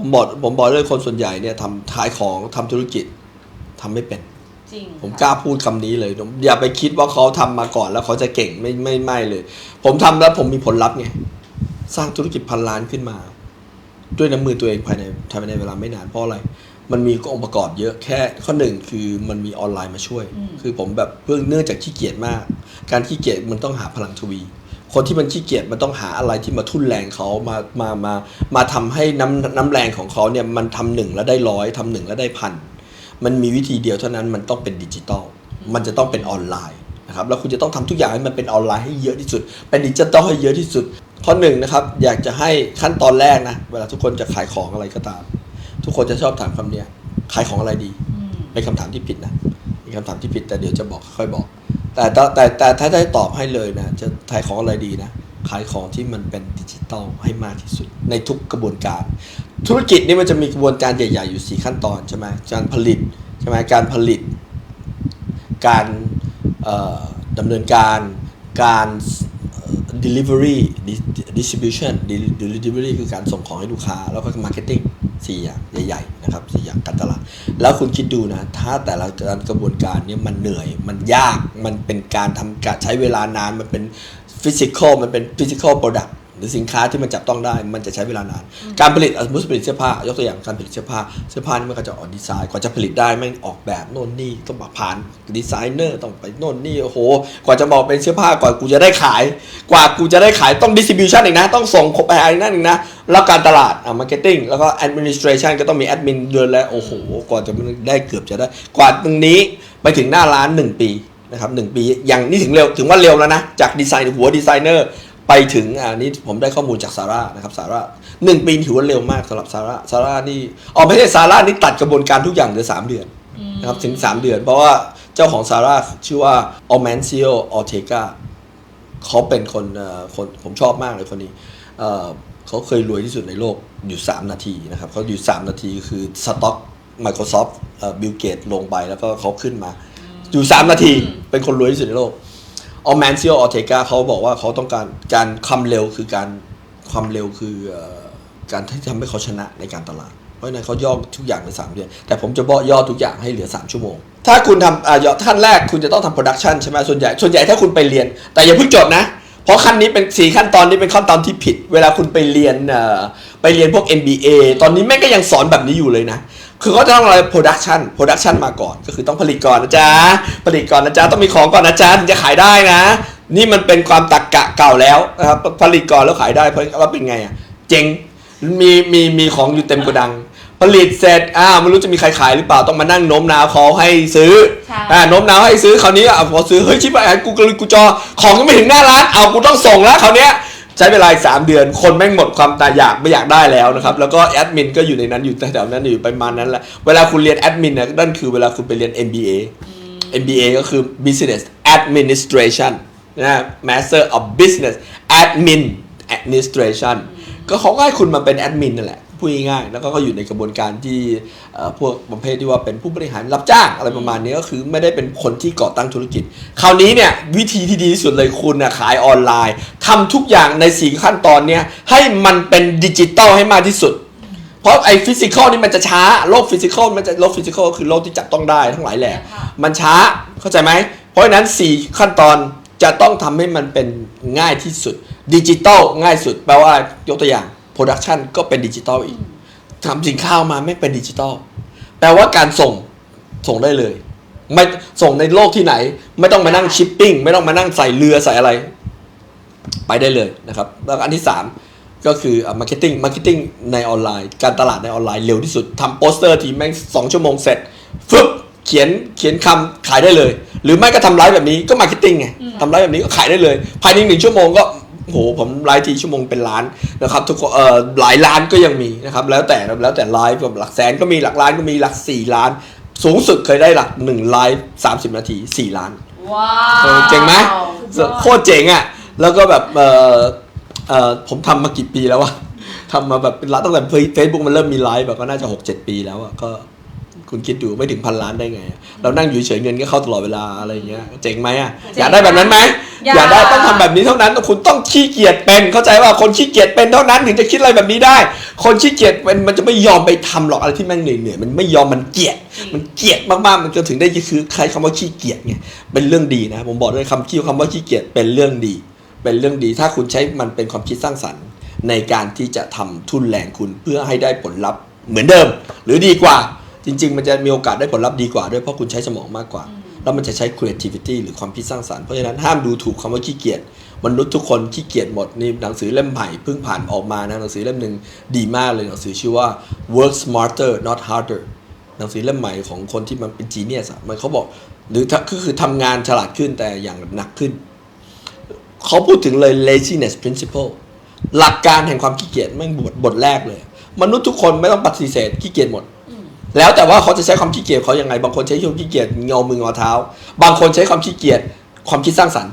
ผมบอกผมบอกเลยคนส่วนใหญ่เนี่ยทำขายของทำธุรกิจทำไม่เป็น จริงผมค่ะกล้าพูดคำนี้เลยผมอย่าไปคิดว่าเขาทำมาก่อนแล้วเขาจะเก่งไม่ไม่ไม่เลย ผมทำแล้วผมมีผลลัพธ์ไงสร้างธุรกิจพันล้านขึ้นมา ด้วยน้ำมือตัวเองภายในภายในเวลาไม่นานเพราะอะไร มันมีองค์ประกอบเยอะแค่ข้อหนึ่งคือมันมีออนไลน์มาช่วย คือผมแบบเพื่อเนื่องจากขี้เกียจมาก การขี้เกียจมันต้องหาพลังทวี คนที่มันขี้เกียจมันต้องหาอะไรที่มาทุ่นแรงเขามามามามาทำให้น้ำน้ำแรงของเขาเนี่ยมันทำหนึ่งแล้วได้ร้อยทำหนึ่งแล้วได้พันมันมีวิธีเดียวเท่านั้นมันต้องเป็นดิจิตอลมันจะต้องเป็นออนไลน์นะครับแล้วคุณจะต้องทำทุกอย่างให้มันเป็นออนไลน์ให้เยอะที่สุด เป็นดิจิตอลให้เยอะที่สุดข้อหนึ่งนะครับอยากจะให้ขั้นตอนแรกนะเวลาทุกคนจะขายของอะไรก็ตาม ทุกคนจะชอบถามคำเนี้ยขายของอะไรดีอืมเป็นคำถามที่ผิดนะเป็นคำถามที่ผิดแต่เดี๋ยวจะบอกค่อยบอก แต่แต่แต่แตถ้าได้ตอบให้เลยนะ จะขายของอะไรดีนะ ขายของที่มันเป็นดิจิตอลให้มากที่สุด ในทุกกระบวนการ ธุรกิจนี่มันจะมีกระบวนการใหญ่ ๆ อยู่สี่ขั้นตอนใช่ไหมการผลิตใช่ไหมการผลิต การดำเนินการการเอ่อ delivery distribution delivery คือการส่งของให้ลูกค้า แล้วก็ marketing สี่อย่างใหญ่ๆนะครับสี่อย่างการตลาด แล้วคุณคิดดูนะ ถ้าแต่ละการกระบวนการนี้มันเหนื่อย มันยาก มันเป็นการทำการใช้เวลานาน มันเป็นฟิสิกอลมันเป็นฟิสิกอลโปรดัก หรือสินค้าที่มันจับต้องได้มันจะใช้เวลานาน การผลิตสมมติผลิตเสื้อผ้ายกตัวอย่างการผลิตเสื้อผ้าเสื้อผ้านี่มันก็จะออกดีไซน์กว่าจะผลิตได้แม่งออกแบบโน่นนี่ต้องมาผ่านดีไซเนอร์ต้องไปโน่นนี่โอ้โห กว่าจะบอกเป็นเสื้อผ้าก่อนกูจะได้ขาย กว่ากูจะได้ขายต้อง distribution อีกนะ ต้องส่งไปอะไรนั่นอีกนะแล้วการตลาดอะ marketing แล้วก็ administration ก็ต้องมี admin เดือนแล้วโอ้โหกว่าจะได้เกือบจะได้ กว่าตรงนี้ไปถึงหน้าร้าน 1 ปีนะครับหนึ่งปีอย่างนี่ถึงเร็วถึงว่าเร็วแล้วนะ จากดีไซน์หัวดีไซเนอร์ ไปถึงอ่านี่ผมได้ข้อมูลจากซาร่านะครับซาร่าหนึ่งปีถือว่าเร็วมากสำหรับซาร่าซาร่านี่อ๋อไม่ใช่ซาร่านี่ตัดกระบวนการทุกอย่างเหลือสามเดือนนะครับถึงสามเดือน เพราะว่าเจ้าของซาร่าชื่อว่าออแมนซิโอออเทกาเขาเป็นคนเอ่อคนผมชอบมากเลยคนนี้เอ่อเขาเคยรวยที่สุดในโลกอยู่ 3 นาทีนะครับเขาอยู่ 3 นาทีคือสต็อก Microsoft เอ่อบิลเกตลงไปแล้วก็เขาขึ้นมา อยู่ 3 นาทีเป็นคนรวยที่สุดในโลก ออแมนซิโอออเทกาเขาบอกว่าเขาต้องการการความเร็วคือการความเร็วคือการที่ทำให้เขาชนะในการตลาด เพราะนั้นเขาย่อทุกอย่างใน3เดือน แต่ผมจะบอย่อทุกอย่างให้เหลือ 3 ชั่วโมง ถ้าคุณทำอ่าย่อขั้นแรกคุณจะต้องทำโปรดักชันใช่ไหมส่วนใหญ่ส่วนใหญ่ถ้าคุณไปเรียน แต่อย่าเพิ่งจบนะ เพราะขั้นนี้เป็นสี่ขั้นตอนนี้เป็นขั้นตอนที่ผิด เวลาคุณไปเรียนอ่อไปเรียนพวก MBA ตอนนี้แม่ก็ยังสอนแบบนี้อยู่เลยนะ คือเขาจะต้องอะไร production production มาก่อน ก็คือต้องผลิตก่อนนะจ๊ะ ผลิตก่อนนะจ๊ะ ต้องมีของก่อนนะจ๊ะถึงจะขายได้นะ นี่มันเป็นความตักกะเก่าแล้วนะครับผลิตก่อนแล้วขายได้เพราะว่าเป็นไงอะเจ๋งมีมีมีของอยู่เต็มโกดัง ผลิตเสร็จอ้าวไม่รู้จะมีใครขายหรือเปล่าต้องมานั่งโน้มน้าวเขาให้ซื้อใช่อ่าโน้มน้าวให้ซื้อคราวนี้อะพอซื้อเฮ้ยชิบหายกูกระลือกูจอของยังไม่ถึงหน้าร้านเอากูต้องส่งแล้วคราวเนี้ย ใช้เวลาอีกสามเดือน คนแม่งหมดความตาอยากไม่อยากได้แล้วนะครับ แล้วก็แอดมินก็อยู่ในนั้นอยู่แถวๆนั้นอยู่ประมาณนั้นแหละ เวลาคุณเรียนแอดมินเนี่ยนั่นคือเวลาคุณไปเรียน MBA MBA ก็คือ Business Administration นะ Master of Business Admin Administration ก็เขาก็ให้คุณมาเป็นแอดมินนั่นแหละ พูดง่ายๆแล้วก็อยู่ในกระบวนการที่พวกประเภทที่ว่าเป็นผู้บริหารรับจ้างอะไรประมาณนี้ก็คือไม่ได้เป็นคนที่ก่อตั้งธุรกิจ คราวนี้เนี่ยวิธีที่ดีที่สุดเลยคุณนะขายออนไลน์ทำทุกอย่างในสี่ขั้นตอนเนี้ยให้มันเป็นดิจิตอลให้มากที่สุด เพราะไอ้ฟิสิกอลนี่มันจะช้าโลกฟิสิกอลมันจะโลกฟิสิกอลคือโลกที่จับต้องได้ทั้งหลายแหละค่มันช้าเข้าใจไหมเพราะฉะนั้น 4 ขั้นตอนจะต้องทำให้มันเป็นง่ายที่สุดดิจิตอลง่ายสุดแปลว่าอะไรยกตัวอย่าง รดักชันก็เป็นดิจิตอลอีกทำสินค้าออกมาไม่เป็นดิจิตอลแปลว่าการส่งส่งได้เลย ไม่ส่งในโลกที่ไหน ไม่ต้องมานั่งชิปปิ้งไม่ต้องมานั่งใส่เรือใส่อะไร ไปได้เลยนะครับ แล้วก็อันที่ 3 ก็คือมาร์เก็ตติ้งมาร์เก็ตติ้งในออนไลน์ การตลาดในออนไลน์เร็วที่สุดทำโปสเตอร์ทีแม่งสองชั่วโมงเสร็จฟึบเขียนเขียนคำขายได้เลย หรือไม่ก็ทำไลฟ์แบบนี้ก็มาร์เก็ตติ้งไงทำไลฟ์แบบนี้ก็ขายได้เลย ภายในหนึ่งชั่วโมงก็ โอ้โหผมไลฟ์ทีชั่วโมงเป็นล้านนะครับทุกคนเอ่อหลายล้านก็ยังมีนะครับแล้วแต่แล้วแต่ไลฟ์แบบหลักแสนก็มีหลักล้านก็มีหลักสี่ล้าน สูงสุดเคยได้หลักหนึ่งไลฟ์สามสิบนาทีสี่ล้านว้าเอวอเจ๋งไหมสุดยอดโคตรเจ๋งอะแล้วก็แบบเออเออผมทำมากี่ปีแล้ววะทำมาแบบเป็นร้านตั้งแต่เฟซบุ๊กมันเริ่มมีไลฟ์แบบก็น่าจะหกเจ็ดปีแล้วอะก็คุณคิดดูไม่ถึงพันล้านได้ไงอะเรานั่งอยู่เฉยๆเงินก็เข้าตลอดเวลาอะไรอย่างเงี้ย เจ๋งไหมอะ อยากได้แบบนั้นไหม อยาอยาได้ต้องทำแบบนี้เท่านั้นคุณต้องขี้เกียจเป็น เข้าใจว่าคนขี้เกียจเป็นเท่านั้นถึงจะคิดอะไรแบบนี้ได้ คนขี้เกียจเป็นมันจะไม่ยอมไปทำหรอกอะไรที่แม่งเหนื่อยๆมันไม่ยอมมันเกลียด มันเกลียดมากๆมันก็ถึงได้คือใครคำว่าขี้เกียจไงเป็นเรื่องดีนะ ผมบอกเลยคำคิดคำว่าขี้เกียจเป็นเรื่องดี เป็นเรื่องดี ถ้าคุณใช้มันเป็นความคิดสร้างสรรค์ ในการที่จะทำทุนแรงคุณเพื่อให้ได้ผลลัพธ์เหมือนเดิม หรือดีกว่า จริง ๆ มันจะมีโอกาสได้ผลลัพธ์ดีกว่าด้วยเพราะคุณใช้สมองมากกว่า แล้วมันจะใช้ creativity หรือความคิดสร้างสรรค์เพราะฉะนั้นห้ามดูถูกคำว่าขี้เกียจมนุษย์ทุกคนขี้เกียจหมดนี่หนังสือเล่มใหม่เพิ่งผ่านออกมานะหนังสือเล่มหนึ่งดีมากเลยหนังสือชื่อว่า work smarter not harder หนังสือเล่มใหม่ของคนที่มันเป็นจีเนียสอะมันเขาบอกหรือถ้าคือคือทำงานฉลาดขึ้นแต่อย่างหนักขึ้น เขาพูดถึงเลย laziness principle หลักการแห่งความขี้เกียจแม่งบทบทแรกเลย มนุษย์ทุกคนไม่ต้องปฏิเสธขี้เกียจหมด แล้วแต่ว่าเขาจะใช้ความขี้เกียจเขายังไง บางคนใช้ความขี้เกียจเงามืองอเท้า บางคนใช้ความขี้เกียจความคิดสร้างสรรค์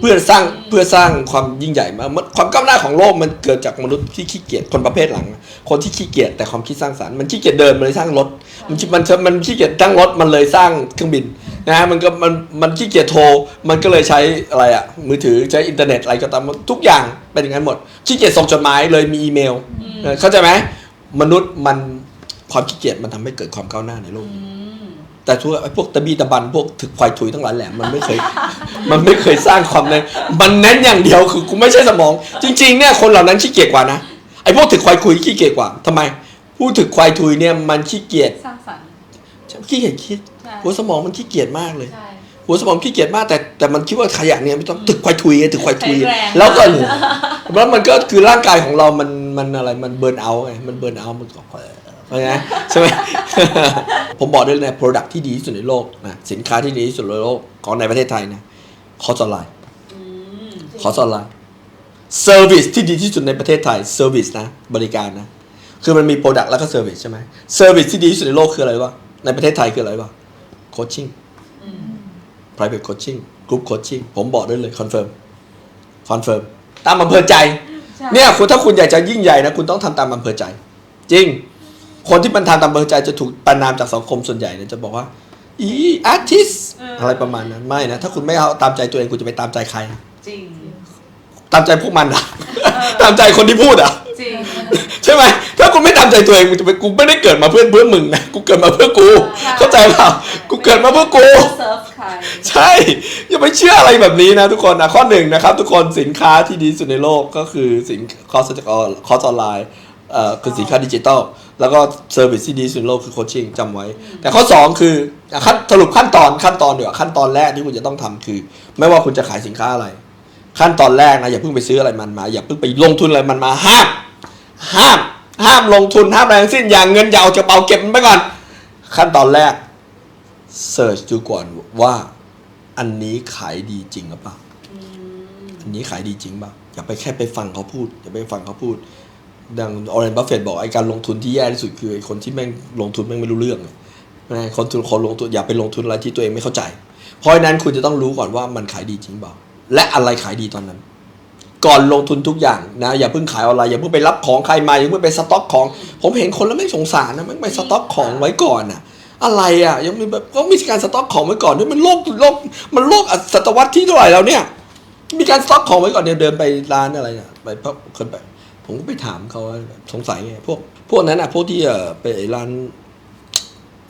เพื่อสร้างเพื่อสร้างความยิ่งใหญ่มาความก้าวหน้าของโลกมันเกิดจากมนุษย์ที่ขี้เกียจคนประเภทหลัง คนที่ขี้เกียจแต่ความคิดสร้างสรรค์มันขี้เกียจเดินมันเลยสร้างรถ มันมันมันขี้เกียจตั้งรถมันเลยสร้างเครื่องบินนะฮะมันก็มันมันขี้เกียจโทรมันก็เลยใช้อะไรอะมือถือใช้อินเทอร์เน็ตอะไรก็ตามทุกอย่างเป็นอย่างนั้นหมดขี้เกียจส่งจดหมายเลยมีอีเมลเข้าใจไหมมนุษย์มัน ความขี้เกียจมันทำให้เกิดความก้าวหน้าในโลกแต่ทั่วไอ้พวกตะบีตะบันพวกถึกควายถุยทั้งหลายแหละมันไม่เคย มันไม่เคยสร้างความเลยมันเน้นอย่างเดียวคือกูไม่ใช่สมอง จริงๆเนี่ยคนเหล่านั้นขี้เกียจกว่านะไอ้พวกถึกควายคุยขี้เกียจกว่าทำไม ผู้ถึกควายถุยเนี่ยมันขี้เกียจสร้างสรรค์ขี้เกียจคิดใช่หัวสมองมันขี้เกียจมากเลยใช่หัวสมองขี้เกียจมากแต่แต่มันคิดว่าขยะเนี่ยไม่ต้องถึกควายถุยไงถึกควายถุยแข็งแรงแล้วก็แล้วมันก็คือร่างกายของเรามันมันอะไรมันเบิร์นเอาไงมันเบิร์นเอามันก็ เพราะไงใช่ไหม ผมบอกได้เลยนะ product ที่ดีที่สุดในโลกนะสินค้าที่ดีที่สุดในโลกของในประเทศไทยนะคอร์สออนไลน์อืมคอร์สออนไลน์เซอร์วิสที่ดีที่สุดในประเทศไทยเซอร์วิสนะบริการนะ คือมันมี product แล้วก็เซอร์วิสใช่ไหมเซอร์วิสที่ดีที่สุดในโลกคืออะไรวะในประเทศไทยคืออะไรวะโคชชิ่งอืม private coaching group coaching ผมบอกได้เลยคอนเฟิร์มคอนเฟิร์มตามอำเภอใจใช่เนี่ยคุณถ้าคุณอยากจะยิ่งใหญ่นะ คุณต้องทำตามอำเภอใจ จริง คนที่มันทำตามอำเภอใจจะถูกประนามจากสังคมส่วนใหญ่เนี่ยจะบอกว่า อีอาร์ติสอะไรประมาณนั้นไม่นะ ถ้าคุณไม่เอาตามใจตัวเองคุณจะไปตามใจใคร จริง ตามใจพวกมันอะตามใจคนที่พูดอะจริง ใช่ไหมถ้าคุณไม่ตามใจตัวเองกูจะไปกูไม่ได้เกิดมาเพื่อเพื่อมึงนะกูเกิดมาเพื่อกู ใช่ เข้าใจเปล่ากูเกิดมาเพื่อกู เซิร์ฟใคร ใช่อย่าไปเชื่ออะไรแบบนี้นะทุกคนนะข้อหนึ่งนะครับ ทุกคนสินค้าที่ดีที่สุดในโลกก็คือสินคอร์สจากคอร์สออนไลน์เอ่อคือสินค้าดิจิตอล แล้วก็เซอร์วิสที่ดีสุดโลกคือโคชชิ่งจำไว้ แต่ข้อ 2 คือขั้นสรุปขั้นตอนขั้นตอนเดี๋ยวขั้นตอนแรกที่คุณจะต้องทำคือ ไม่ว่าคุณจะขายสินค้าอะไร ขั้นตอนแรกนะอย่าเพิ่งไปซื้ออะไรมันมา อย่าเพิ่งไปลงทุนอะไรมันมาห้ามห้ามห้ามลงทุนห้ามอะไรทั้งสิ้นอย่างเงินอย่าเอากระเป๋าเก็บมันไปก่อน ขั้นตอนแรกเสิร์ชดูก่อนว่าอันนี้ขายดีจริงหรือเปล่าอันนี้ขายดีจริงเปล่าอย่าไปแค่ไปฟังเขาพูดอย่าไปฟังเขาพูด ดังออร์เรนบัฟเฟตบอกไอ้การลงทุนที่แย่ที่สุดคือไอ้คนที่แม่งลงทุนแม่งไม่รู้เรื่องนะคนทุนคนลงทุนอย่าไปลงทุนอะไรที่ตัวเองไม่เข้าใจ เพราะฉะนั้นคุณจะต้องรู้ก่อนว่ามันขายดีจริงเปล่า และอะไรขายดีตอนนั้น ก่อนลงทุนทุกอย่างนะอย่าเพิ่งขายออนไลน์อย่าเพิ่งไปรับของใครมาอย่าเพิ่งไปสต็อกของ ผมเห็นคนแล้วไม่สงสารนะมันไปสต็อกของไว้ก่อนอะอะไรอะยังมีแบบก็มีการสต็อกของไว้ก่อนด้วยมันโลกโลกมันโลกศตวรรษที่เท่าไหร่แล้วเนี่ย มีการสต็อกของไว้ก่อนเนี่ยเดินไปร้านอะไรเนี่ยไปพบคนไป ผมก็ไปถามเขาว่าสงสัยไงพวกพวกนั้นอะพวกที่เออไปร้าน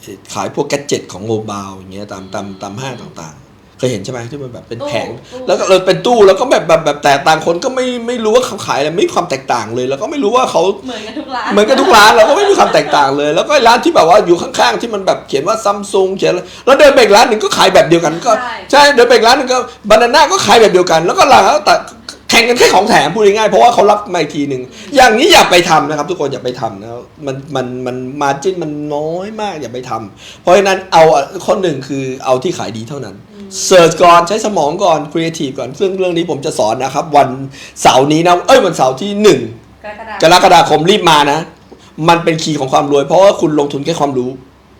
เอ่อขายพวกแกดเจ็ตของโมบายอย่างเงี้ยตามตามตามห้างต่างๆ เคยเห็นใช่ไหมที่มันแบบเป็นแผงตู้แล้วก็เออเป็นตู้แล้วก็แบบแบบแบบแต่ต่างคนก็ไม่ไม่รู้ว่าเขาขายอะไรไม่มีความแตกต่างเลย แล้วก็ไม่รู้ว่าเขาเหมือนกันทุกร้านเหมือนกันทุกร้านเราก็ไม่มีความแตกต่างเลย แล้วก็ร้านที่แบบว่าอยู่ข้างๆที่มันแบบเขียนว่าซัมซุงเขียนอะไรแล้วเดินไปอีกร้านหนึ่งก็ขายแบบเดียวกันก็ใช่ใช่เดินไปอีกร้านหนึงก็บานาน่าก็ขายแบบเดียวกัน แล้วก็ร้านแต่แข่งกันแค่ของแถมพูดง่ายๆเพราะว่าเขารับมาอีกทีหนึ่งอย่างนี้อย่าไปทำนะครับ ทุกคนอย่าไปทำนะมันมันมันมาจิ้นมันน้อยมากอย่าไปทำเพราะฉะนั้นเอาข้อหนึ่งคือเอาที่ขายดีเท่านั้นเสิร์ชก่อนใช้สมองก่อนครีเอทีฟก่อนซึ่งเรื่องนี้ผมจะสอนนะครับ วันเสาร์นี้นะเอ้ยวันเสาร์ที่หนึ่งกรกฎากรกฎาคมรีบมานะ มันเป็นคีย์ของความรวย เพราะว่าคุณลงทุนแค่ความรู้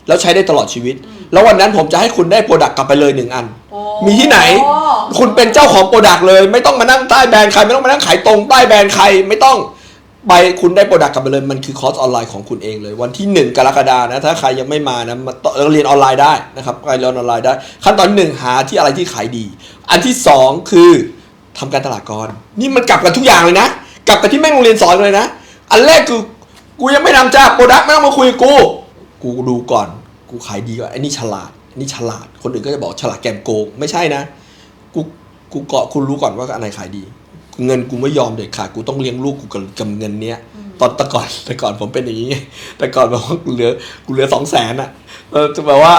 แล้วใช้ได้ตลอดชีวิต แล้ววันนั้นผมจะให้คุณได้โปรดักต์กลับไปเลยหนึ่งอัน โอ้มีที่ไหน คุณเป็นเจ้าของโปรดักต์เลย ไม่ต้องมานั่งใต้แบรนด์ใคร ไม่ต้องมานั่งขายตรงใต้แบรนด์ใคร ไม่ต้องไปคุณได้โปรดักต์กลับไปเลยมันคือคอร์สออนไลน์ของคุณเองเลย วันที่ 1 กรกฎานะถ้าใครยังไม่มานะมาต่อเรียนออนไลน์ได้นะครับไปเรียนออนไลน์ได้ ขั้นตอนที่หนึ่งหาที่อะไรที่ขายดี อันที่ 2 คือทำการตลาดก่อนนี่มันกลับกันทุกอย่างเลยนะ กลับไปที่แม่งโรงเรียนสอนเลยนะ อันแรกคือกูยังไม่ทำจ้าโปรดักต์ไม่ต้องมาคุยกับกู กูดูก่อน กูขายดีกว่าไอ้นี่ฉลาดไอ้นี่ฉลาด คนอื่นก็จะบอกฉลาดแกมโกง ไม่ใช่นะ กูกูเกาะคุณรู้ก่อนว่าอันไหนขายดี เงินกูไม่ยอมเด็ดขาดกูต้องเลี้ยงลูกกูกับกับเงินเนี้ยตอนแต่ก่อนแต่ก่อนผมเป็นอย่างนี้แต่ก่อนแบบว่ากูเหลือกูเหลือสองแสนอะเออจะแบบว่า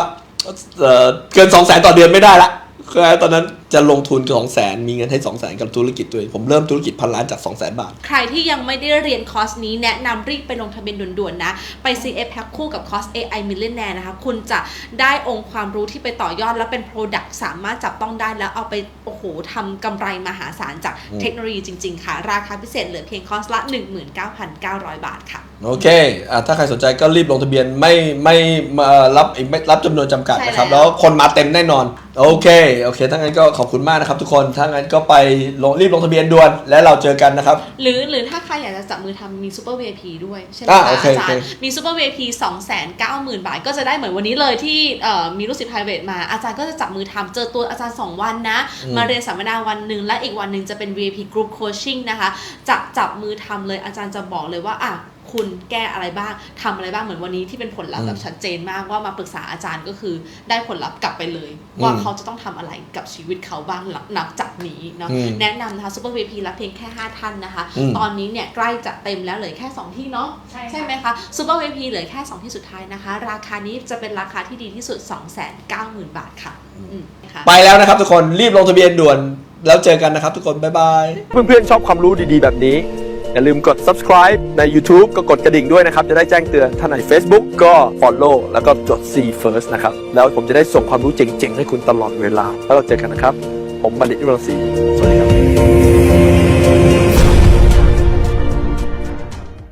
เออเกินสองแสนต่อเดือนไม่ได้ละคือตอนนั้น จะลงทุนสองแสนมีเงินให้สองแสนกับธุรกิจตัวเองผมเริ่มธุรกิจพันล้านจากสองแสนบาท ใครที่ยังไม่ได้เรียนคอร์สนี้แนะนำรีบไปลงทะเบียนด่วนๆนะ ไป CF แพ็คคู่กับคอร์ส AI Millionaire นะคะ คุณจะได้องค์ความรู้ที่ไปต่อยอด และเป็น Product สามารถจับต้องได้แล้วเอาไป โอ้โหทำกำไรมหาศาลจากเทคโนโลยีจริง ๆ ค่ะ ราคาพิเศษเหลือเพียงคอร์สละ 19,900 บาทค่ะ โอเคอะถ้าใครสนใจก็รีบลงทะเบียนไม่ไม่มารับอีกไม่รับจำนวนจำกัดใช่นะครับแล้วแล้วคนมาเต็มแน่นอน โอเค โอเค ถ้างั้นก็ขอบคุณมากนะครับทุกคน ถ้างั้นก็ไปลงรีบลงทะเบียนด่วน และเราเจอกันนะครับ หรือหรือถ้าใครอยากจะจับมือทำมี Super VIP ด้วยใช่ไหมอะคะโอเคอาจารย์โอเค มี Super VIP 290,000 บาท ก็จะได้เหมือนวันนี้เลยที่เอ่อมีลูกศิษย์ private มาอาจารย์ก็จะจับมือทำเจอตัวอาจารย์ 2 วันนะ มาเรียนสัมมนาวันหนึ่งและอีกวันหนึ่งจะเป็น VIP Group Coaching นะคะจะจับมือทำเลยอาจารย์จะบอกเลยว่าอะ คุณแก้อะไรบ้างทำอะไรบ้างเหมือนวันนี้ที่เป็นผลลัพธ์แบบชัดเจนมากว่ามาปรึกษาอาจารย์ก็คือได้ผลลัพธ์กลับไปเลย ว่าอืมเขาจะต้องทำอะไรกับชีวิตเขาบ้างหลังนับจากนี้เนาะอืมแนะนำนะคะ Super VIP รับเพียงแค่ 5 ท่านนะคะอืมตอนนี้เนี่ยใกล้จะเต็มแล้วเหลือแค่ 2 ที่เนาะใช่ค่ะใช่ไหมคะ Super VIP เหลือแค่ 2 ที่สุดท้ายนะคะ ราคานี้จะเป็นราคาที่ดีที่สุด 290,000 บาทค่ะอืมนะคะไปแล้วนะครับทุกคนรีบลงทะเบียนด่วนแล้วเจอกันนะครับทุกคนบ๊ายบายเพื่อนๆชอบความรู้ดีๆแบบนี้ อย่าลืมกด subscribe ใน YouTube ก็กดกระดิ่งด้วยนะครับ จะได้แจ้งเตือนถ้าใน Facebook ก็ follow แล้วก็จด C first นะครับ แล้วผมจะได้ส่งความรู้เจ๋งๆ ให้คุณตลอดเวลา แล้วเราเจอกันนะครับ ผมบัณฑิตวิรังศรีสวัสดีครับ